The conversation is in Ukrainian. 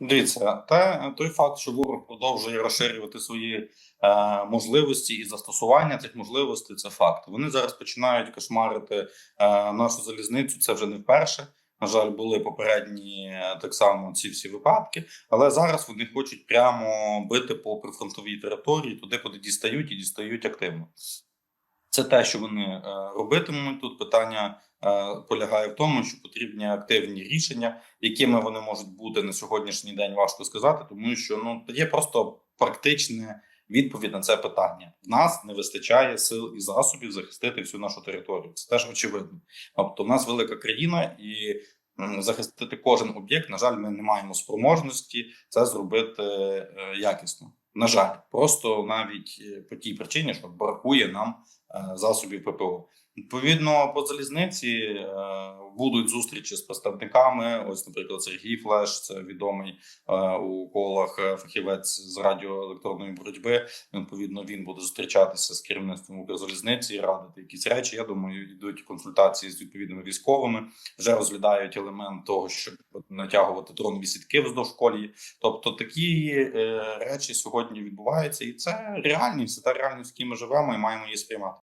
Дивіться, те, той факт, що ворог продовжує розширювати свої е, можливості і застосування цих можливостей, це факт. Вони зараз починають кошмарити е, нашу залізницю. Це вже не вперше. На жаль, були попередні е, так само ці всі випадки, але зараз вони хочуть прямо бити по прифронтовій території, туди, куди дістають і дістають активно. Це те, що вони е, робитимуть. Тут питання е, полягає в тому, що потрібні активні рішення, якими вони можуть бути на сьогоднішній день, важко сказати, тому що ну є просто практична відповідь на це питання. В нас не вистачає сил і засобів захистити всю нашу територію. Це теж очевидно. Тобто, в нас велика країна і. Захистити кожен об'єкт, на жаль, ми не маємо спроможності це зробити е, якісно. На жаль, просто навіть по тій причині, що бракує нам засобів ППО. Відповідно, по залізниці е, будуть зустрічі з представниками. Ось, наприклад, Сергій Флеш, це відомий е, у колах е, фахівець з радіоелектронної боротьби. Відповідно, він буде зустрічатися з керівництвом Укрзалізниці, радити якісь речі. Я думаю, йдуть консультації з відповідними військовими. Вже розглядають елемент того, щоб натягувати дронові сітки вздовж колії. Тобто такі е, речі сьогодні відбуваються, і це реальність, це та реальність, в якій ми живемо, і маємо її сприймати.